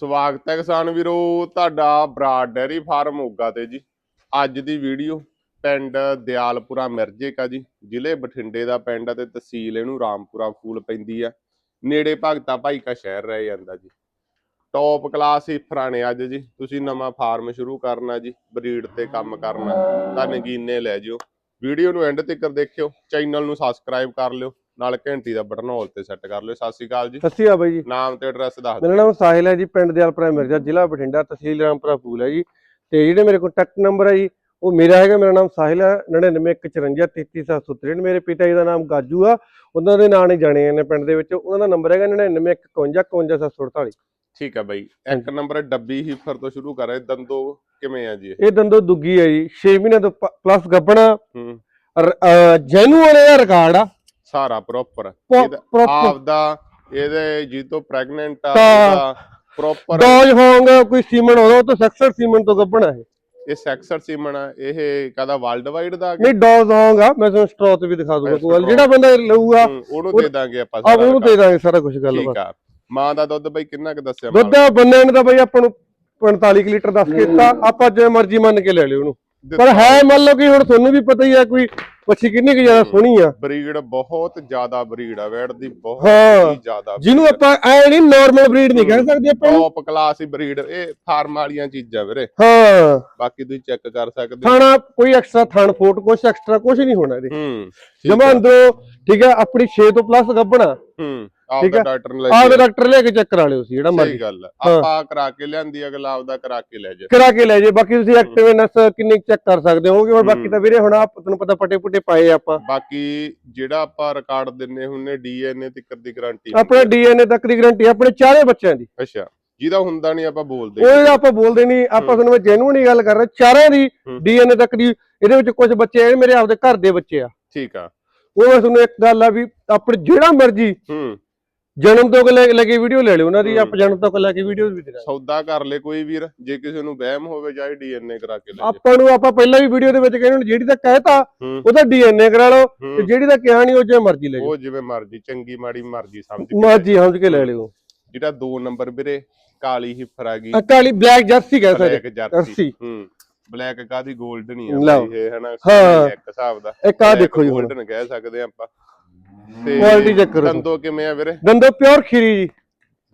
ਸਵਾਗਤ ਹੈ ਕਿਸਾਨ ਵੀਰੋ, ਤੁਹਾਡਾ ਬਰਾਡ ਡੈਰੀ ਫਾਰਮ ਮੋਗਾ ਤੇ ਜੀ। ਅੱਜ ਦੀ ਵੀਡੀਓ ਪਿੰਡ ਦਿਆਲਪੁਰਾ ਮਿਰਜੇਕਾ ਜੀ। ਜ਼ਿਲ੍ਹੇ ਬਠਿੰਡੇ ਦਾ ਪਿੰਡ ਆ ਤੇ ਤਹਿਸੀਲ ਇਹਨੂੰ ਰਾਮਪੁਰਾ, ਫੂਲ ਪੈਂਦੀ ਆ। ਨੇੜੇ ਭਗਤਾ ਭਾਈ ਕਾ ਸ਼ਹਿਰ ਰਹਿ ਜਾਂਦਾ ਜੀ। ਟੌਪ ਕਲਾਸ ਹੀ ਫਰਾਣੇ ਅੱਜ ਜੀ। ਤੁਸੀਂ ਨਵਾਂ ਫਾਰਮ ਸ਼ੁਰੂ ਕਰਨਾ ਜੀ, ਬਰੀਡ ਤੇ ਕੰਮ ਕਰਨਾ। ਤਾਂ ਨਗੀਨੇ ਲੈ ਜਿਓ। ਵੀਡੀਓ ਨੂੰ ਐਂਡ ਤੱਕ ਦੇਖਿਓ ਚੈਨਲ ਨੂੰ ਸਬਸਕ੍ਰਾਈਬ ਕਰ ਲਿਓ। ਨਾਲ ਘੰਟੀ ਦਾ ਬਟਨ ਹਾਲ ਤੇ ਸੈੱਟ ਕਰ ਲਿਓ। ਸਤਿ ਸ਼੍ਰੀ ਅਕਾਲ ਜੀ। ਸਤਿ ਸ਼੍ਰੀ ਅਕਾਲ ਬਾਈ ਜੀ। ਨਾਮ ਤੇ ਐਡਰੈਸ ਦੱਸ ਮੇਰਾ ਨਾਮ ਸਾਹਿਲ ਹੈ ਜੀ ਪਿੰਡ ਦਿਆਲਪੁਰਾ ਮਿਰਜ਼ਾ ਜ਼ਿਲ੍ਹਾ ਬਠਿੰਡਾ ਤਹਿਸੀਲ ਰਾਮਪੁਰਾ ਫੂਲ ਹੈ ਜੀ। ਤੇ ਜਿਹੜੇ ਮੇਰੇ ਕੰਟੈਕਟ ਨੰਬਰ ਹੈ ਜੀ ਉਹ ਮੇਰਾ ਹੈਗਾ ਮੇਰਾ ਨਾਮ ਸਾਹਿਲ ਹੈ 9915433763 ਮੇਰੇ ਪਿਤਾ ਜੀ ਦਾ ਨਾਮ ਗਾਜੂ ਆ ਉਹਨਾਂ ਦੇ ਨਾਂ ਨੇ ਜਾਣੇ ਨੇ ਪਿੰਡ ਦੇ ਵਿੱਚ। ਉਹਨਾਂ ਦਾ ਨੰਬਰ ਹੈਗਾ 9915555748 ਠੀਕ ਹੈ ਬਾਈ। ਇੱਕ ਨੰਬਰ ਡੱਬੀ ਹੀਫਰ ਤੋਂ ਸ਼ੁਰੂ ਕਰ ਰਹੇ ਦੰਦੋ ਕਿਵੇਂ ਆ ਜੀ ਇਹ? ਦੰਦੋ ਦੁੱਗੀ ਹੈ ਜੀ। 6 ਮਹੀਨੇ ਤੋਂ ਪਲੱਸ ਗੱਬਣਾ ਹੂੰ। ਜੈਨੂਅਲ ਇਹਦਾ ਰਿਕਾਰਡ ਆ। ਸਾਰਾ ਪ੍ਰੋਪਰ ਪ੍ਰੋਪਰ ਆਪਦਾ ਇਹਦੇ ਜੀ ਤੋਂ ਪ੍ਰੈਗਨੈਂਟ ਆ ਤਾਂ- ਪ੍ਰੋਪਰ ਡੋਜ ਹੋਂਗਾ ਕੋਈ ਸੀਮਨ ਹੋਣਾ ਉਹ ਤਾਂ ਸੈਕਸਰ ਸੀਮਨ ਤੋਂ ਗੱਬਣਾ ਹੈ ਇਹ ਸੈਕਸਰ ਸੀਮਨ ਆ, ਇਹ ਕਦਾ ਵਰਲਡ ਵਾਈਡ ਦਾ ਨਹੀਂ ਡੋਜ ਹੋਂਗਾ ਮੈਂ ਤੁਹਾਨੂੰ ਸਟ੍ਰੋ ਤੇ ਵੀ ਦਿਖਾ ਦੂੰਗਾ ਗੱਲ straw। ਜਿਹੜਾ ਬੰਦਾ ਲਊਗਾ ਹੂੰ, ਉਹਨੂੰ ਉਹ- ਦੇ ਦਾਂਗੇ ਆਪਾਂ ਸਾਰਾ ਉਹਨੂੰ ਦੇ ਦਾਂਗੇ ਸਾਰਾ ਕੁਝ ਠੀਕ ਗੱਲਬਾਤ ਆ। ਮਾਂ ਦਾ ਦੁੱਧ ਬਾਈ ਕਿੰਨਾ ਕੁ ਦੱਸਿਆ ਦੁੱਧ ਬੰਨੇ ਨੇ ਤਾਂ ਬਈ ਆਪਾਂ ਨੂੰ 45 ਕੁ ਲੀਟਰ ਦੱਸ ਕੇ ਦਿੱਤਾ ਆਪਾਂ ਜਿਵੇਂ ਮਰਜ਼ੀ ਮੰਨ ਕੇ ਲੈ ਲਿਓ ਉਹਨੂੰ। ਪਰ ਹੈ ਮੰਨ ਲਓ ਕਿ ਹੁਣ ਤੁਹਾਨੂੰ ਵੀ ਪਤਾ ਹੀ ਆ ਕੋਈ ਮੱਛੀ ਕਿੰਨੀ ਕੁ ਜ਼ਿਆਦਾ ਸੋਹਣੀ ਆ। ਬਰੀਡ ਬਹੁਤ ਜ਼ਿਆਦਾ ਬਰੀਡ ਆ ਵੈੜ ਦੀ ਬਹੁਤ ਹਾਂ। ਜ਼ਿਆਦਾ ਜਿਹਨੂੰ ਆਪਾਂ ਐ ਨਹੀਂ ਨਾਰਮਲ ਬਰੀਡ ਨਹੀਂ ਕਹਿ ਸਕਦੇ ਆਪਾਂ। ਟੌਪ ਕਲਾਸ ਹੀ ਬਰੀਡ ਇਹ ਫਾਰਮ ਵਾਲੀਆਂ ਚੀਜ਼ਾਂ ਵੀਰੇ। ਹਾਂ। ਬਾਕੀ ਤੁਸੀਂ ਚੈੱਕ ਕਰ ਸਕਦੇ ਥਾਣਾ ਕੋਈ ਐਕਸਟਰਾ ਥਣ ਫੋਟ ਕੁਛ ਐਕਸਟਰਾ ਕੁਛ ਨਹੀਂ ਹੋਣਾ ਇਹਦੇ। ਹੂੰ ਜਮਾ। ਅੰਦਰੋਂ ਠੀਕ ਹੈ ਆਪਣੀ 6 ਤੋਂ ਪਲੱਸ ਗੱਬਣਾ ਹੂੰ। ਠੀਕ ਆ। ਡਾਕਟਰ ਨੇ ਲੈ ਡਾਕਟਰ ਲੈ ਕੇ ਚੈੱਕ ਕਰਾ ਲਿਓ ਸੀ ਜਿਹੜਾ ਮਰਜ਼ੀ ਸਹੀ ਗੱਲ ਆ। ਹਾਂ। ਆਪਾਂ ਕਰਾ ਕੇ ਲਿਆਂਦੀ ਅਗਲਾ ਆਪਦਾ ਕਰਾ ਕੇ ਲੈ ਜਾ ਕਰਾ ਕੇ ਲੈ ਜੇ ਬਾਕੀ ਤੁਸੀਂ ਐਕਟਿਵਨੈਸ ਕਿੰਨੀ ਚੈੱਕ ਕਰ ਸਕਦੇ ਹੋਗੇ ਹੁਣ ਬਾਕੀ ਹੂੰ। ਤਾਂ ਵੀਰੇ ਹੁਣ ਆਪ ਤੁਹਾਨੂੰ ਪਤਾ ਪਟੇ ਪੁੱਟੇ ਪਾਏ ਆਪਾਂ ਬਾਕੀ ਜਿਹੜਾ ਆਪਾਂ ਰਿਕਾਰਡ ਦਿੰਨੇ ਹੁੰਨੇ ਡੀਐਨਏ ਤੱਕ ਦੀ ਗਾਰੰਟੀ ਆਪਣੇ ਡੀਐਨਏ ਤੱਕ ਦੀ ਗਾਰੰਟੀ ਆਪਣੇ ਚਾਰੇ ਬੱਚਿਆਂ ਦੀ ਅੱਛਾ ਜਿਹਦਾ ਹੁੰਦਾ ਨਹੀਂ ਆਪਾਂ ਬੋਲਦੇ ਉਹ ਜਿਹੜਾ ਆਪਾਂ ਬੋਲਦੇ ਨਹੀਂ ਆਪਾਂ ਹੂੰ। ਤੁਹਾਨੂੰ ਮੈਂ ਜੈਨੂਨ ਹੀ ਗੱਲ ਕਰ ਰਿਹਾ ਚਾਰਾਂ ਦੀ ਹੂੰ। ਡੀਐਨਏ ਤੱਕ ਦੀ ਇਹਦੇ ਵਿੱਚ ਕੁਝ ਬੱਚੇ ਆ ਮੇਰੇ ਆਪਦੇ ਘਰ ਦੇ ਬੱਚੇ ਆ ਠੀਕ ਆ ਉਹ ਮੈਂ ਤੁਹਾਨੂੰ ਇੱਕ ਗੱਲ ਆ ਵੀ ਆਪਣੇ ਜਿਹੜਾ ਮਰਜ਼ੀ ਹੂੰ ਜਨਮ ਤੋਂ ਲੈ ਲੈ ਕੇ ਵੀਡੀਓ ਲੈ ਲਿਓ ਉਹਨਾਂ ਦੀ। ਆਪਾਂ ਜਨਮ ਤੋਂ ਲੈ ਕੇ ਵੀਡੀਓ ਵੀ ਦੇਣਾ ਸੌਦਾ ਕਰ ਲੈ ਕੋਈ ਵੀਰ ਜੇ ਕਿਸੇ ਨੂੰ ਵਹਿਮ ਹੋਵੇ ਜਾਏ ਡੀਐਨਏ ਕਰਾ ਕੇ ਲੈ ਆਪਾਂ ਨੂੰ ਆਪਾਂ ਪਹਿਲਾਂ ਵੀ ਵੀਡੀਓ ਦੇ ਵਿੱਚ ਕਹਿੰਦੇ ਹੁਣ ਜਿਹੜੀ ਤਾਂ ਕਹਿਤਾ ਉਹਦਾ ਡੀਐਨਏ ਕਰਾ ਲਓ ਤੇ ਜਿਹੜੀ ਤਾਂ ਕਿਹਾ ਨਹੀਂ ਉਹ ਜੇ ਮਰਜ਼ੀ ਲੈ ਉਹ ਜਿਵੇਂ ਮਰਜ਼ੀ ਚੰਗੀ ਮਾੜੀ ਮਰਜ਼ੀ ਸਮਝ ਕੇ ਮਰਜ਼ੀ ਸਮਝ ਕੇ ਲੈ ਲਿਓ। ਜਿਹੜਾ 2 ਨੰਬਰ ਵੀਰੇ ਕਾਲੀ ਹਿਫਰ ਆ ਗਈ ਕਾਲੀ ਬਲੈਕ ਜਰਸੀ ਕਹਿ ਸਕਦੇ। Black jersey. ਹੂੰ। ਬਲੈਕ ਕਾਦੀ 골ਡਨ ਹੀ ਆ ਇਹ ਹਨਾ। ਇੱਕ ਹਿਸਾਬ ਦਾ। ਇੱਕ ਆ ਦੇਖੋ ਜੀ 골ਡਨ ਕਹਿ ਸਕਦੇ ਆ ਆਪਾਂ Quality check ਕਰੋ। ਦੰਦੋ ਕਿਵੇਂ ਆ ਵੀਰੇ? ਦੰਦੋ ਪਿਓਰ ਖੀਰੀ ਜੀ।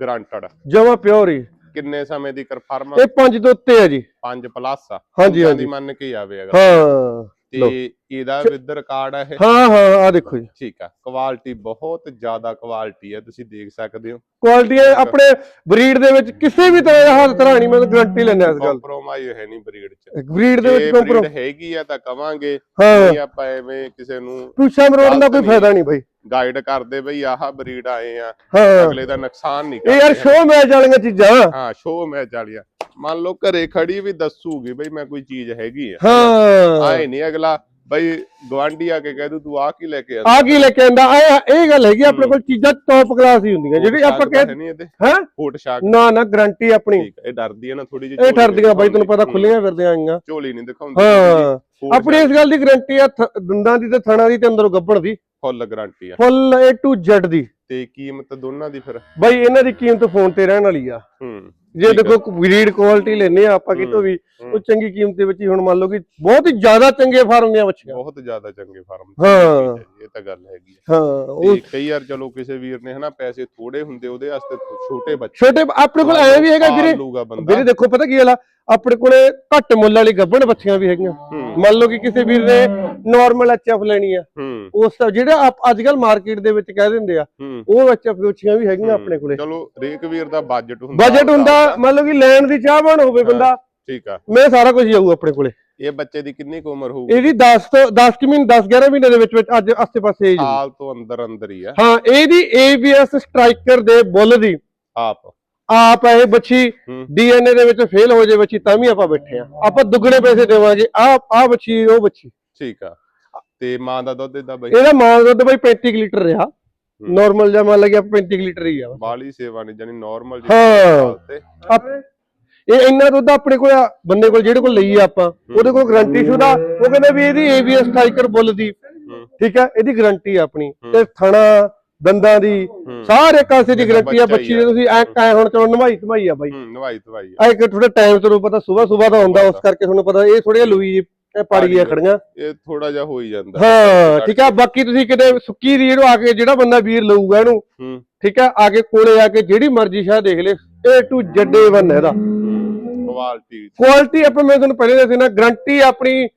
ਗਰੰਟਡ ਜਮਾ ਪਿਓਰ ਹੀ। ਕਿੰਨੇ ਸਮੇਂ ਦੀ ਕਨਫਰਮ ਇਹ 5 ਤੋਂ ਉੱਤੇ ਹੈ ਜੀ। 5 ਪਲੱਸ ਆ। ਹਾਂਜੀ, ਹਾਂਜੀ। ਦੀ ਮੰਨ ਕੇ ਆਵੇ ਅਗਰ। ਹਾਂ ਲਓ। ਤੇ ਇਹਦਾ ਵਿਦ ਰਿਕਾਰਡ ਆ ਇਹ? ਹਾਂ ਹਾਂ ਆ ਦੇਖੋ ਜੀ। ਠੀਕ ਆ। ਕੁਆਲਿਟੀ ਬਹੁਤ ਜ਼ਿਆਦਾ ਕੁਆਲਿਟੀ ਆ ਤੁਸੀਂ ਦੇਖ ਸਕਦੇ ਹੋ। ਕੁਆਲਿਟੀ ਆਪਣੇ ਬਰੀਡ ਦੇ ਵਿੱਚ ਕਿਸੇ ਵੀ ਤਰ੍ਹਾਂ ਦਾ ਹੱਥ ਤਰ੍ਹਾਂ ਨਹੀਂ ਮੈਂ ਗਾਰੰਟੀ ਲੈਣਾ ਇਸ ਗੱਲ। ਕੰਪਰੋਮਾਈਜ਼ ਹੈ ਨਹੀਂ ਬਰੀਡ ਚ। ਬਰੀਡ ਦੇ ਜੇ ਵਿੱਚ ਕੰਪਰੋ ਬਰੀਡ ਹੈਗੀ ਆ ਤਾਂ ਕਵਾਂਗੇ ਹਾਂ। ਨਹੀਂ ਆਪਾਂ ਐਵੇਂ ਕਿਸੇ ਨੂੰ ਪੁੱਛਾਂ ਮਰੋੜਨ ਦਾ ਕੋਈ। ਫਾਇਦਾ ਨਹੀਂ ਬਾਈ। ਗਾਈਡ ਕਰਦੇ ਬਈ ਆਹ ਬਰੀਡ ਆਏ ਆ ਹਾਂ। ਅਗਲੇ ਦਾ ਨੁਕਸਾਨ ਨਹੀਂ ਇਹ ਯਾਰ ਸ਼ੋਅ ਮੈਚ ਵਾਲੀਆਂ ਚੀਜ਼ਾਂ। ਹਾਂ ਸ਼ੋਅ ਮੈਚ ਵਾਲੀਆਂ। ਮੰਨ ਲਓ ਘਰੇ ਖੜੀ ਵੀ ਦੱਸੂਗੀ ਬਈ ਮੈਂ ਕੋਈ ਚੀਜ਼ ਹੈਗੀ ਆ। ਹਾਂ। ਆਏ ਨਹੀਂ ਅਗਲਾ ਬਈ ਗਵਾਂਢੀ ਆ ਕੇ ਕਹਿ ਦੂ ਤੂੰ ਆ ਕੀ ਲੈ ਕੇ ਆ ਕੀ ਲੈ ਕੇ ਆਂਦਾ ਇਹ ਇਹ ਗੱਲ ਹੈਗੀ ਆਪਣੇ ਕੋਲ ਚੀਜ਼ਾਂ ਟੌਪ ਕਲਾਸ ਹੀ ਹੁੰਦੀਆਂ। ਜਿਹੜੀ ਆਪਾਂ ਕਹਿ ਨਹੀਂ ਇਹਦੇ। ਹੈ? ਫੋਟ ਸ਼ਾਕ ਨਾ ਨਾ ਗਾਰੰਟੀ ਆਪਣੀ। ਇਹ ਡਰਦੀ ਹੈ ਨਾ ਥੋੜੀ ਜਿਹੀ ਇਹ ਠਰਦੀਆਂ ਬਾਈ ਤੈਨੂੰ ਪਤਾ ਖੁੱਲੀਆਂ ਫਿਰਦੀਆਂ ਆਈਆਂ। ਝੋਲੀ ਨਹੀਂ ਦਿਖਾਉਂਦੀ। ਹਾਂ। ਆਪਣੀ ਇਸ ਗੱਲ ਦੀ ਗਾਰੰਟੀ ਆ ਦੰਦਾਂ ਦੀ ਤੇ ਥਣਾ ਦੀ ਤੇ ਅੰਦਰੋਂ ਗੱਬੜ ਦੀ। ਫੁੱਲ ਗਾਰੰਟੀ ਆ। ਫੁੱਲ A to Z ਦੀ। ਤੇ ਕੀਮਤ ਦੋਨਾਂ ਦੀ ਫਿਰ? ਬਾਈ ਇਹਨਾਂ ਦੀ ਕੀਮਤ ਫੋਨ ਤੇ ਰਹਿਣ ਵਾਲੀ ਆ। ਹੂੰ। ਜੇ ਦੇਖੋ ਬਰੀਡ ਕੁਆਲਿਟੀ ਲੈਨੇ ਆ ਆਪਾਂ ਕਿਤੋਂ ਵੀ। ਉਹ ਚੰਗੀ ਕੀਮਤ ਦੇ ਵਿੱਚ ਹੀ ਹੁਣ ਮੰਨ ਲਓ ਕਿ ਬਹੁਤ ਹੀ ਜ਼ਿਆਦਾ ਚੰਗੇ ਫਾਰਮ ਦੀਆਂ ਬੱਚੀਆਂ ਬਹੁਤ ਜ਼ਿਆਦਾ ਚੰਗੇ ਫਾਰਮ ਹਾਂ। ਇਹ ਤਾਂ ਗੱਲ ਹੈਗੀ ਹਾਂ ਉਹ ਕਈ ਵਾਰ ਚਲੋ ਕਿਸੇ ਵੀਰ ਨੇ ਹਨਾ ਪੈਸੇ ਥੋੜੇ ਹੁੰਦੇ ਉਹਦੇ ਵਾਸਤੇ ਛੋਟੇ ਬੱਚੇ ਛੋਟੇ ਆਪਣੇ ਕੋਲ ਐ ਵੀ ਹੈਗਾ ਵੀਰੇ ਵੀਰੇ ਦੇਖੋ ਪਤਾ ਕੀ ਆ ਆਪਣੇ ਕੋਲੇ ਘੱਟ ਮੁੱਲ ਵਾਲੀ ਗੱਬਣ ਬੱਚੀਆਂ ਵੀ ਹੈਗੀਆਂ। ਮੰਨ ਲਓ ਕਿ ਕਿਸੇ ਵੀਰ ਨੇ ਨਾਰਮਲ ਐਚਐਫ ਲੈਣੀ ਆ। ਉਸ ਜਿਹੜਾ ਅੱਜ ਕੱਲ ਮਾਰਕੀਟ ਦੇ ਵਿੱਚ ਕਹਿ ਦਿੰਦੇ ਆ ਉਹ ਐਚਐਫ ਬੱਚੀਆਂ ਵੀ ਹੈਗੀਆਂ ਆਪਣੇ ਕੋਲੇ। ਚਲੋ ਰੇਕ ਵੀਰ ਦਾ ਬਜਟ ਹੁੰਦਾ ਬਜਟ ਹੁੰਦਾ ਮੰਨ ਲਓ ਕਿ ਲੈਣ ਦੀ ਚਾਹਵਾਨ ਹੋਵੇ ਬੰਦਾ ਠੀਕ ਆ। ਮੈਂ ਸਾਰਾ ਕੁਝ ਜਾਊ ਆਪਣੇ ਕੋਲੇ। ਇਹ ਬੱਚੇ ਦੀ ਕਿੰਨੀ ਕੁ ਉਮਰ ਹੋਊਗੀ? ਇਹਦੀ 10 ਤੋਂ 10 ਕਿ ਮਹੀਨੇ 10 11 ਮਹੀਨੇ ਦੇ ਵਿੱਚ ਵਿੱਚ ਅੱਜ ਆਸੇ ਪਾਸੇ ਏਜ ਸਾਲ ਤੋਂ ਅੰਦਰ ਅੰਦਰ ਹੀ ਆ। ਹਾਂ ਇਹਦੀ ABS ਸਟ੍ਰਾਈਕਰ ਦੇ ਬੁੱਲ ਦੀ ਆਪ। ਆਪ ਇਹ ਬੱਚੀ ਹੂੰ। ਡੀਐਨਏ ਦੇ ਵਿੱਚ ਫੇਲ ਹੋ ਜੇ ਬੱਚੀ ਤਾਂ ਵੀ ਆਪਾਂ ਬੈਠੇ ਆ ਆਪਾਂ ਦੁੱਗਣੇ ਪੈਸੇ ਦੇਵਾਂਗੇ। ਆ ਆ ਬੱਚੀ ਉਹ ਬੱਚੀ। ਠੀਕ ਆ। ਤੇ ਮਾਂ ਦਾ ਦੁੱਧ ਇਦਾਂ ਬਈ? ਇਹਦਾ ਮਾਂ ਦਾ ਦੁੱਧ ਬਾਈ 35 ਕੁ ਲੀਟਰ ਰਿਹਾ। ਨਾਰਮਲ ਜਾਂ ਮੰਨ ਲਗਿਆ 35 ਕੁ ਲੀਟਰ ਹੀ ਆ ਬਾਲੀ ਸੇਵਾ ਨਹੀਂ ਜਾਨੀ ਨਾਰਮਲ ਹਾਂ। ਤੇ। ਆਪ- ਇਹ ਇੰਨਾ ਦੁੱਧ ਆਪਣੇ ਕੋਲ ਆ, ਬੰਦੇ ਕੋਲ ਜਿਹੜੇ ਕੋਲ ਲਈ ਆ ਆਪਾਂ ਉਹਦੇ ਕੋਲ ਗਾਰੰਟੀ ਸ਼ੁਦਾ ਉਹ ਕਹਿੰਦਾ ਵੀ ਇਹਦੀ ABS ਸਟ੍ਰਾਈਕਰ ਬੁੱਲ ਦੀ। ਹੂੰ। ਠੀਕ ਆ? ਇਹਦੀ ਗਾਰੰਟੀ ਆ ਆਪਣੀ। ਤੇ ਥਣਾ ਦੰਦਾਂ ਦੀ ਸਾਰੇ ਕਾਸੇ ਦੀ ਗਾਰੰਟੀ ਆ ਬੱਚਾ ਹੀ ਬੱਚੀ ਆ। ਦੀ ਤੁਸੀਂ ਐ ਐ ਹੁਣ ਚਲੋ ਨਵਾਈ ਧਵਾਈ ਆ ਬਾਈ। ਹੂੰ ਨਵਾਈ ਧਵਾਈ ਆ। ਆ ਇੱਕ ਥੋੜਾ ਟਾਈਮ ਤੁਹਾਨੂੰ ਪਤਾ ਸਵੇਰ ਸਵੇਰ ਦਾ ਹੁੰਦਾ ਉਸ ਕਰਕੇ ਤੁਹਾਨੂੰ ਪਤਾ ਇਹ ਥੋੜੀਆਂ ਲੂਈ ਇਹ ਪਾੜੀ ਆ ਖੜੀਆਂ। ਇਹ ਥੋੜਾ ਜਿਹਾ ਹੋ ਹੀ ਜਾਂਦਾ। ਹਾਂ ਠੀਕ ਆ ਬਾਕੀ ਤੁਸੀਂ ਕਿਤੇ ਸੁੱਕੀ ਰੀੜ ਆ ਕੇ ਜਿਹੜਾ ਬੰਦਾ ਵੀਰ ਲਊਗਾ ਇਹਨੂੰ ਠੀਕ ਆ ਆ ਕੇ ਕੋਲੇ ਆ ਕੇ ਜਿਹੜੀ ਮਰਜ਼ੀ ਸ਼ਾਹ ਦੇਖ ਲੈ ਏ ਟੂ ਜੱਡੇ ਵਨ ਇਹਦਾ। ਕੁਆਲਿਟੀ ਕੁਆਲਿਟੀ ਆਪਾਂ ਮੈਂ ਤੁਹਾਨੂੰ ਪਹਿਲੇ ਦੱਸਿਆ ਨਾ ਗਾਰੰਟੀ ਆਪਣੀ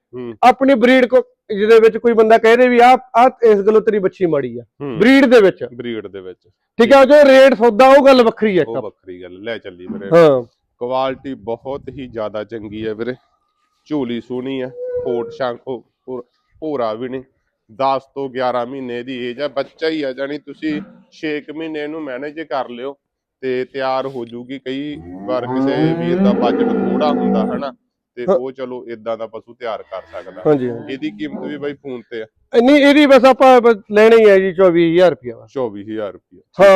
ਆਪਣੀ ਬਰੀਡ ਕੋ ਜਿਹਦੇ ਵਿੱਚ ਕੋਈ ਬੰਦਾ ਕਹਿ ਦੇ ਵੀ ਆ ਆ ਇਸ ਗੱਲੋਂ ਤੇਰੀ ਬੱਚੀ ਮਾੜੀ ਆ। ਬਰੀਡ ਦੇ ਵਿੱਚ। ਬਰੀਡ ਦੇ ਵਿੱਚ। ਠੀਕ ਆ ਜੋ ਰੇਟ ਸੌਦਾ ਉਹ ਗੱਲ ਵੱਖਰੀ ਆ ਇੱਕ ਉਹ ਵੱਖਰੀ ਗੱਲ। ਲੈ ਚੱਲੀ ਵੀਰੇ। ਹਾਂ। ਕੁਆਲਿਟੀ ਬਹੁਤ ਹੀ ਜ਼ਿਆਦਾ ਚੰਗੀ ਹੈ ਵੀਰੇ। ਝੋਲੀ ਸੋਹਣੀ ਹੈ ਕੋਟ ਸ਼ਾਂਖੋ ਭੋਰਾ ਵੀ ਨਹੀਂ। 10 ਤੋਂ 11 ਮਹੀਨੇ ਦੀ ਏਜ ਹੈ ਬੱਚਾ ਹੀ ਆ ਜਾਨੀ ਤੁਸੀਂ 6 ਮਹੀਨੇ ਇਹਨੂੰ ਮੈਨੇਜ ਕਰ ਲਿਓ ਤੇ ਤਿਆਰ ਹੋ ਜੂਗੀ ਕਈ ਵਾਰ ਕਿਸੇ ਵੀਰ ਦਾ ਬਜਟ ਥੋੜਾ ਹੁੰਦਾ ਹਨਾ? ਤੇ। ਉਹ ਚਲੋ ਇਦਾਂ ਦਾ ਪਸ਼ੂ ਤਿਆਰ ਕਰ ਸਕਦਾ। ਹਾਂਜੀ। ਇਹਦੀ ਕੀਮਤ ਵੀ ਬਾਈ ਫੋਨ ਤੇ ਆ। ਨਹੀਂ ਇਹਦੀ ਬਸ ਆਪਾਂ ਲੈਣੀ ਹੈ ਜੀ 24000 ਰੁਪਏ ਬਸ। 24000 ਰੁਪਏ ਹਾਂ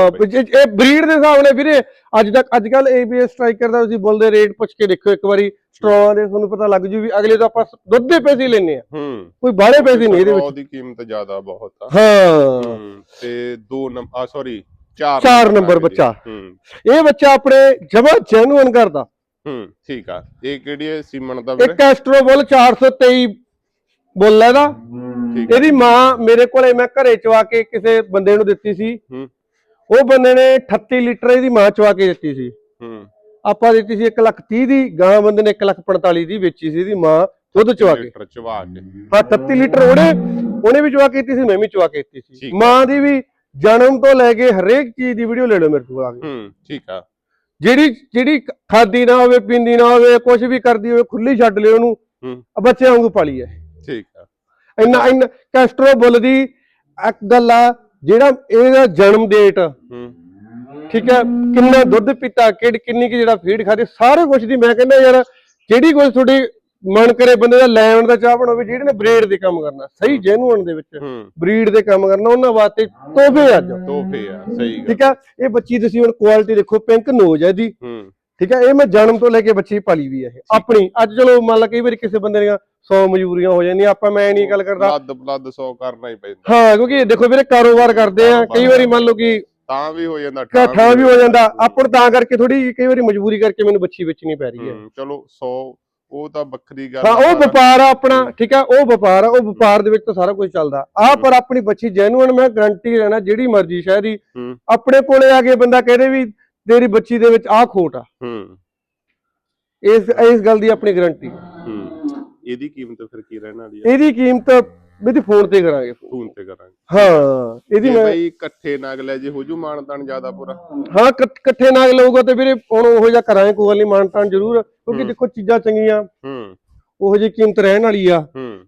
ਇਹ ਬਰੀਡ ਦੇ ਹਿਸਾਬ ਨਾਲ ਵੀਰੇ ਅੱਜ ਤੱਕ ਅੱਜ ਕੱਲ ABS ਸਟ੍ਰਾਈਕਰ ਦਾ ਤੁਸੀਂ ਬੋਲਦੇ ਰੇਟ ਪੁੱਛ ਕੇ ਦੇਖੋ ਇੱਕ ਵਾਰੀ ਸਟਰੋਆਂ ਦੇ ਤੁਹਾਨੂੰ ਪਤਾ ਲੱਗ ਜੂ ਵੀ ਅਗਲੇ ਤੋਂ ਆਪਾਂ ਦੁੱਧ ਦੇ ਪੈਸੇ ਲੈਣੇ ਆ ਹੂੰ। ਕੋਈ ਬਾਹਲੇ ਪੈਸੇ ਨਹੀਂ ਇਹਦੇ ਵਿੱਚ। ਉਹਦੀ ਕੀਮਤ ਜ਼ਿਆਦਾ ਬਹੁਤ ਆ। ਹਾਂ। ਹੂੰ ਤੇ ਦੋ ਨੰਬਰ ਆ ਸੌਰੀ ਚਾਰ ਚਾਰ ਇਹਦੇ। ਬੱਚਾ। ਹੂੰ। ਇਹ ਬੱਚਾ ਆਪਣੇ ਜਮਾ ਜੈਨੂਅਨ ਕਰਦਾ ਹੂੰ ਠੀਕ ਆ। ਇਹ ਕਿਹੜੀ ਹੈ? ਸੀਮਨ ਦਾ ਵੀਰੇ? ਇੱਕ ਐਸਟਰੋਬੋਲ 423 ਬੋਲ ਇਹਦਾ। ਠੀਕ ਆ ਇਹਦੀ ਮਾਂ ਮੇਰੇ ਕੋਲੇ ਮੈਂ ਘਰੇ ਚਵਾ ਕੇ ਕਿਸੇ ਬੰਦੇ ਨੂੰ ਦਿੱਤੀ ਸੀ। ਹੂੰ। ਉਹ ਬੰਦੇ ਨੇ 38 ਲੀਟਰ ਇਹਦੀ ਮਾਂ ਚਵਾ ਕੇ ਦਿੱਤੀ ਸੀ। ਹੂੰ। ਆਪਾਂ ਦਿੱਤੀ ਸੀ 1 ਲੱਖ 30 ਦੀ ਗਾਂ ਬੰਦੇ ਨੇ 1 ਲੱਖ 45 ਦੀ ਵੇਚੀ ਸੀ ਇਹਦੀ ਮਾਂ ਦੁੱਧ ਚਵਾ ਕੇ। ਲੀਟਰ ਚਵਾ ਕੇ। ਹਾਂ 38 ਲੀਟਰ ਉਹਨੇ ਉਹਨੇ ਵੀ ਚਵਾ ਕੇ ਦਿੱਤੀ ਸੀ ਮੈਂ ਵੀ ਚਵਾ ਕੇ ਦਿੱਤੀ ਸੀ। ਮਾਂ ਦੀ ਵੀ ਜਨਮ ਤੋਂ ਲੈ ਕੇ ਹਰੇਕ ਚੀਜ਼ ਦੀ ਵੀਡੀਓ ਲੈ ਲਓ ਮੇਰੇ ਕੋਲ ਆ ਕੇ। ਹੂੰ ਠੀਕ ਆ। ਜਿਹੜੀ ਜਿਹੜੀ ਖਾਦੀ ਨਾ ਹੋਵੇ ਪੀਂਦੀ ਨਾ ਹੋਵੇ ਕੁਝ ਵੀ ਕਰਦੀ ਹੋਵੇ ਖੁੱਲੀ ਛੱਡ ਲਿਓ ਉਹਨੂੰ। ਬੱਚਿਆਂ ਵਾਂਗੂ ਪਾਲੀ ਹੈ ਠੀਕ। ਇੰਨਾ ਇੰਨਾ ਕੈਸਟਰੋ ਬੁੱਲ ਦੀ ਇੱਕ ਗੱਲ ਆ ਜਿਹੜਾ ਇਹਦਾ ਜਨਮ ਡੇਟ ਠੀਕ ਹੈ ਕਿੰਨਾ ਦੁੱਧ ਪੀਤਾ ਕਿਹੜੀ ਕਿੰਨੀ ਕਿ ਜਿਹੜਾ ਫੀਡ ਖਾਦੀ ਸਾਰੇ ਕੁਝ ਦੀ ਮੈਂ ਕਹਿੰਦਾ ਯਾਰ ਜਿਹੜੀ ਕੋਈ ਤੁਹਾਡੀ ਮਨ ਕਰੇ ਬੰਦੇ ਦਾ ਲੈਣ ਦਾ ਚਾਹ ਹੋਵੇ ਜਿਹੜੇ ਨੇ ਬਰੀਡ ਦੇ ਕੰਮ ਕਰਨਾ ਸਹੀ ਜੈਨੂਅਨ ਦੇ ਵਿੱਚ ਬਰੀਡ ਦੇ ਕੰਮ ਕਰਨਾ ਉਹਨਾਂ ਵਾਸਤੇ ਤੋਹਫੇ ਅੱਜ। ਤੋਹਫੇ ਆ ਸਹੀ ਠੀਕ ਆ ਇਹ ਬੱਚੀ ਤੁਸੀਂ ਹੁਣ ਕੁਆਲਿਟੀ ਦੇਖੋ ਪਿੰਕ ਨੋਜ ਹੈ ਇਹਦੀ। ਠੀਕ ਹੈ ਇਹ ਮੈਂ ਜਨਮ ਤੋਂ ਲੈ ਕੇ ਬੱਚੀ ਪਾਲੀ ਵੀ ਹੈ ਇਹ। ਆਪਣੀ ਅੱਜ ਚਲੋ ਮੰਨ ਲਾ ਕਈ ਵਾਰੀ ਕਿਸੇ ਬੰਦੇ ਦੀਆਂ 100 ਮਜਬੂਰੀਆਂ ਹੋ ਜਾਂਦੀਆਂ ਆਪਾਂ ਮੈਂ ਨਹੀਂ ਗੱਲ ਕਰਦਾ। ਲੱਦ ਬਲੱਦ 100 ਕਰਨਾ ਹੀ ਪੈਂਦਾ। ਹਾਂ ਕਿਉਂਕਿ ਦੇਖੋ ਵੀਰੇ ਕਾਰੋਬਾਰ ਕਰਦੇ ਆ ਕਈ ਵਾਰੀ ਮੰਨ ਲਓ ਕਿ ਤਾਂ ਵੀ ਹੋ ਜਾਂਦਾ ਠਾਂ ਵੀ ਹੋ ਜਾਂਦਾ। ਆਪਾਂ ਨੂੰ ਤਾਂ ਕਰਕੇ ਥੋੜੀ ਕਈ ਵਾਰੀ ਮਜਬੂਰੀ ਕਰਕੇ ਮੈਨੂੰ ਬੱਚੀ ਵੇਚਣੀ ਪੈ ਰਹੀ ਹੈ। ਚਲੋ 100 ਉਹ ਤਾਂ ਵੱਖਰੀ ਗੱਲ ਹਾਂ ਉਹ ਵਪਾਰ ਆ ਆਪਣਾ ਠੀਕ ਆ ਉਹ ਵਪਾਰ ਆ ਉਹ ਵਪਾਰ ਦੇ ਵਿੱਚ ਤਾਂ ਸਾਰਾ ਕੁਝ ਚੱਲਦਾ। ਆ ਪਰ ਆਪਣੀ ਬੱਚੀ ਜੈਨੂਅਨ ਮੈਂ ਗਾਰੰਟੀ ਲੈਣਾ ਜਿਹੜੀ ਮਰਜ਼ੀ ਸ਼ਹਿਰੀ ਹੂੰ। ਆਪਣੇ ਕੋਲੇ ਆ ਕੇ ਬੰਦਾ ਕਹਦੇ ਵੀ ਤੇਰੀ ਬੱਚੀ ਦੇ ਵਿੱਚ ਆ ਖੋਟ ਆ। ਹੂੰ। ਇਸ ਇਸ ਗੱਲ ਦੀ ਆਪਣੀ ਗਾਰੰਟੀ। ਹੂੰ। ਇਹਦੀ ਕੀਮਤ ਫਿਰ ਕੀ ਰਹਿਣ ਵਾਲੀ ਆ? ਇਹਦੀ ਕੀਮਤ ਇਹਦੀ ਫੋਨ ਤੇ ਕਰਾਂਗੇ। ਫੋਨ ਤੇ ਕਰਾਂਗੇ। ਹਾਂ ਇਹਦੀ ਜੇ ਮੈਂ ਬਈ ਇਕੱਠੇ ਨਗ ਲੈ ਜੇ ਹੋ ਜੂ ਮਾਨਤਾਨ ਜ਼ਿਆਦਾ ਪੂਰਾ? ਹਾਂ ਇਕੱਠ- ਇਕੱਠੇ ਨਾਗ ਲਊਗਾ ਤੇ ਵੀਰੇ ਹੁਣ ਉਹੋ ਜਿਹਾ ਕਰਾਂਗੇ ਕੋਈ ਗੱਲ ਨਹੀਂ ਮਾਨਤਾਨ ਜ਼ਰੂਰ ਕਿਉਂਕਿ ਹੂੰ। ਦੇਖੋ ਚੀਜ਼ਾਂ ਚੰਗੀਆਂ। ਹੂੰ। ਉਹੋ ਜਿਹੀ ਕੀਮਤ ਰਹਿਣ ਵਾਲੀ ਆ। ਹੂੰ।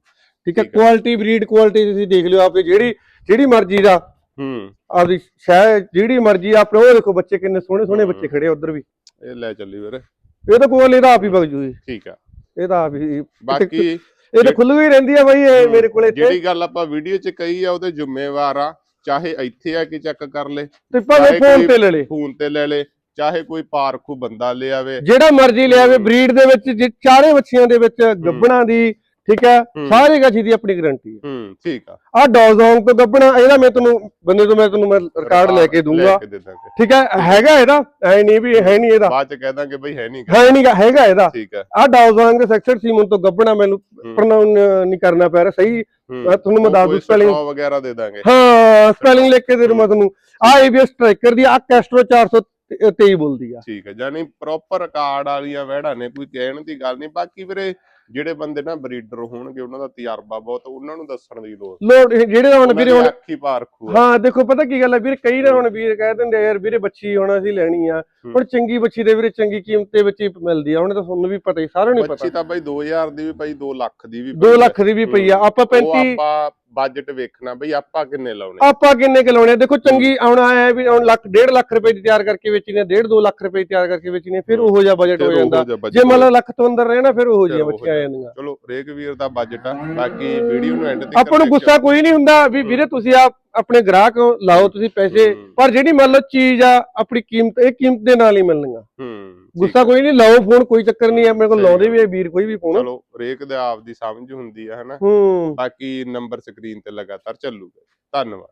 ਠੀਕ ਹੈ ਠੀਕ ਹੈ। ਕੁਆਲਿਟੀ ਬਰੀਡ ਕੁਆਲਿਟੀ ਤੁਸੀਂ ਦੇਖ ਲਿਓ ਆਪੇ ਜਿਹੜੀ ਜਿਹੜੀ ਮਰਜ਼ੀ ਦਾ। ਹੂੰ। ਆਪਦੀ ਸ਼ਾਇਦ ਜਿਹੜੀ ਮਰਜ਼ੀ ਆਪਣੇ ਉਹ ਦੇਖੋ ਬੱਚੇ ਕਿੰਨੇ ਸੋਹਣੇ ਸੋਹਣੇ ਬੱਚੇ ਖੜੇ ਉਧਰ ਵੀ। ਇਹ ਲੈ ਚੱਲੀ ਵੀਰੇ। ਇਹ ਤਾਂ ਕੋਈ ਇਹਦਾ ਆਪ ਹੀ ਵਗ ਜੂ। ਜੀ ਠੀਕ ਆ। ਇਹ ਤਾਂ ਆਪ ਹੀ ਬਾਕੀ ਇਹ ਤਾਂ ਖੁੱਲ ਗਈ ਰਹਿੰਦੀ ਆ ਬਾਈ ਇਹ ਮੇਰੇ ਕੋਲੇ ਜਿਹੜੀ ਗੱਲ ਆਪਾਂ ਵੀਡੀਓ 'ਚ ਕਹੀ ਆ ਉਹਦੇ ਜ਼ਿੰਮੇਵਾਰ ਆ ਚਾਹੇ ਇੱਥੇ ਆ ਕੇ ਚੈੱਕ ਕਰ ਲੇ ਤੇ ਭਾਵੇਂ ਫੋਨ ਤੇ ਲੈ ਲੇ। ਫੋਨ ਤੇ ਲੈ ਲੇ ਚਾਹੇ ਕੋਈ ਪਾਰਖੂ ਬੰਦਾ ਲੈ ਆਵੇ ਜਿਹੜਾ ਮਰਜ਼ੀ ਲਿਆਵੇ ਬਰੀਡ ਦੇ ਵਿੱਚ ਚਾਰੇ ਬੱਚੀਆਂ ਦੇ ਵਿੱਚ ਗੱਬਣਾ ਦੀ ਠੀਕ ਹੈ? ਹੂੰ। ਸਾਰੇ ਗੱਛੀ ਦੀ ਆਪਣੀ ਗਾਰੰਟੀ ਹੈ। ਹੂੰ ਠੀਕ ਆ। ਆ ਡੌਜ਼ੋਂਗ ਤੋਂ ਗੱਬਣਾ ਇਹਦਾ ਮੈਂ ਤੁਹਾਨੂੰ ਬੰਦੇ ਤੋਂ ਮੈਂ ਤੁਹਾਨੂੰ ਮੈਂ ਰਿਕਾਰਡ ਲੈ ਕੇ ਦੂੰਗਾ। ਠੀਕ ਹੈ? ਹੈਗਾ ਇਹਦਾ? ਐ ਨਹੀਂ ਵੀ ਹੈ ਨਹੀਂ ਇਹਦਾ। ਬਾਅਦ ਚ ਕਹਿ ਦਾਂਗੇ ਬਈ ਹੈ ਨਹੀਂ ਹੈ ਨਹੀਂਗਾ ਹੈਗਾ ਇਹਦਾ। ਠੀਕ ਆ ਆ ਡੌਜ਼ੋਂਗ ਦੇ ਸੈਕਸ਼ਨ ਸੀਮਨ ਤੋਂ ਗੱਬਣਾ ਮੈਨੂੰ ਪ੍ਰੋਨਾਊਨ ਨਹੀਂ ਕਰਨਾ ਪੈ ਰਿਹਾ। ਸਹੀ? ਹੂੰ। ਮੈਂ ਤੁਹਾਨੂੰ ਮੈਂ ਦੱਸ ਦੂੰ। ਸਪੈਲਿੰਗ ਵਗੈਰਾ ਦੇ ਦਾਂਗੇ। ਹਾਂ ਸਪੈਲਿੰਗ ਲਿਖ ਕੇ ਦੇ ਦੂੰ ਮੈਂ ਤੁਹਾਨੂੰ। ਆ ਏਬੀਐਸ ਸਟ੍ਰਾਈਕਰ ਦੀ ਆ ਕੈਸਟਰੋ 423 ਬੋਲਦੀ ਆ। ਠੀਕ ਹੈ ਯਾਨੀ ਪ੍ਰੋਪਰ ਰਿਕਾਰਡ ਵਾਲੀਆਂ ਵਹਿੜਾਂ ਨੇ ਕੋਈ ਕਹਿਣ ਦੀ ਗੱਲ ਨਹੀਂ। ਬਾਕੀ ਵੀਰੇ ਜਿਹੜੇ ਬੰਦੇ ਨਾ ਬਰੀਡਰ ਹੋਣਗੇ ਉਹਨਾਂ ਦਾ ਤਜਰਬਾ ਬਹੁਤ ਉਹਨਾਂ ਨੂੰ ਦੱਸਣ ਦੀ ਲੋੜ ਲੋੜ ਜਿਹੜੇ ਹੁਣ ਵੀਰੇ ਹੁਣ ਅੱਖੀ ਪਾਰਖੂ ਆ। ਹਾਂ ਦੇਖੋ ਪਤਾ ਕੀ ਗੱਲ ਹੈ ਵੀਰੇ ਕਈ ਨਾ ਹੁਣ ਵੀਰ ਕਹਿ ਦਿੰਦੇ ਯਾਰ ਵੀਰੇ ਬੱਚੀ ਹੁਣ ਅਸੀਂ ਲੈਣੀ ਆ ਹੁਣ ਚੰਗੀ ਬੱਚੀ ਦੇ ਵੀਰੇ ਚੰਗੀ ਕੀਮਤ ਵਿੱਚ ਹੀ ਮਿਲਦੀ ਆ ਹੁਣ ਤਾਂ ਤੁਹਾਨੂੰ ਵੀ ਪਤਾ ਹੀ ਸਾਰਿਆਂ ਨੂੰ ਹੀ ਬੱਚੀ ਪਤਾ। ਤਾਂ ਬਈ 2000 ਦੀ ਵੀ ਪਈ 2 ਲੱਖ ਦੀ ਵੀ 2 ਪਈ ਆ। ਲੱਖ ਦੀ ਵੀ ਪਈ ਆ। ਆਪਾਂ ਉਹ 35 ਆਪਾਂ ਬਜਟ ਵੇਖਣਾ ਬਈ ਆਪਾਂ ਕਿੰਨੇ ਲਾਉਣੇ? ਆਪਾਂ ਕਿੰਨੇ ਕਿ ਲਾਉਣੇ? ਦੇਖੋ ਚੰਗੀ ਆਉਣਾ ਹੈ ਵੀ ਹੁਣ ਲੱਖ 1.5 ਲੱਖ ਰੁਪਏ ਦੀ ਤਿਆਰ ਕਰਕੇ ਵੇਚਣੀ ਆ 1.5 2 ਲੱਖ ਰੁਪਏ ਦੀ ਤਿਆਰ ਕਰਕੇ ਵੇਚਣੀ ਆ ਫਿਰ ਉਹੋ ਜਿਹਾ ਬਜਟ ਹੋ ਜਾਂਦਾ। ਜਿਹਾ ਜੇ ਮੰਨ ਲਓ ਲੱਖ ਤੋਂ ਅੰਦਰ ਰਹੇ ਨਾ ਫਿਰ ਉਹੋ ਉਹੋ ਬੱਚੀਆਂ ਆ ਜਿਹਾ। ਜਾਂਦੀਆਂ। ਚਲੋ ਰੇਕ ਵੀਰ ਦਾ ਬਜਟ ਆ ਬਾਕੀ ਵੀਡੀਓ ਨੂੰ ਐਂਡ ਤੱਕ ਆਪਾਂ ਨੂੰ ਗੁੱਸਾ ਕੋਈ ਨਹੀਂ ਹੁੰਦਾ ਵੀ ਵੀਰੇ ਤੁਸੀਂ ਆ ਆਪਣੇ ਗ੍ਰਾਹਕ ਲਾਓ ਤੁਸੀਂ ਪੈਸੇ ਹੂੰ। ਪਰ ਜਿਹੜੀ ਮੰਨ ਲਓ ਚੀਜ਼ ਆ ਆਪਣੀ ਕੀਮਤ ਇਹ ਕੀਮਤ ਦੇ ਨਾਲ ਹੀ ਮਿਲਣੀਆਂ ਹੂੰ ਗੁੱਸਾ ਕੋਈ ਨਹੀਂ ਲਾਓ ਫੋਨ ਕੋਈ ਚੱਕਰ ਨਹੀਂ ਹੈ ਮੇਰੇ ਕੋਲ ਲਾਉਂਦੇ ਵੀ ਆ ਵੀਰ ਕੋਈ ਵੀ ਫੋਨ। ਚਲੋ ਰੇਕ ਦੇ ਆਪ ਦੀ ਸਮਝ ਹੁੰਦੀ ਆ ਹਨਾ। ਹੂੰ। ਬਾਕੀ ਨੰਬਰ ਸਕਰੀਨ ਤੇ ਲਗਾਤਾਰ ਚੱਲੂਗਾ। ਧੰਨਵਾਦ।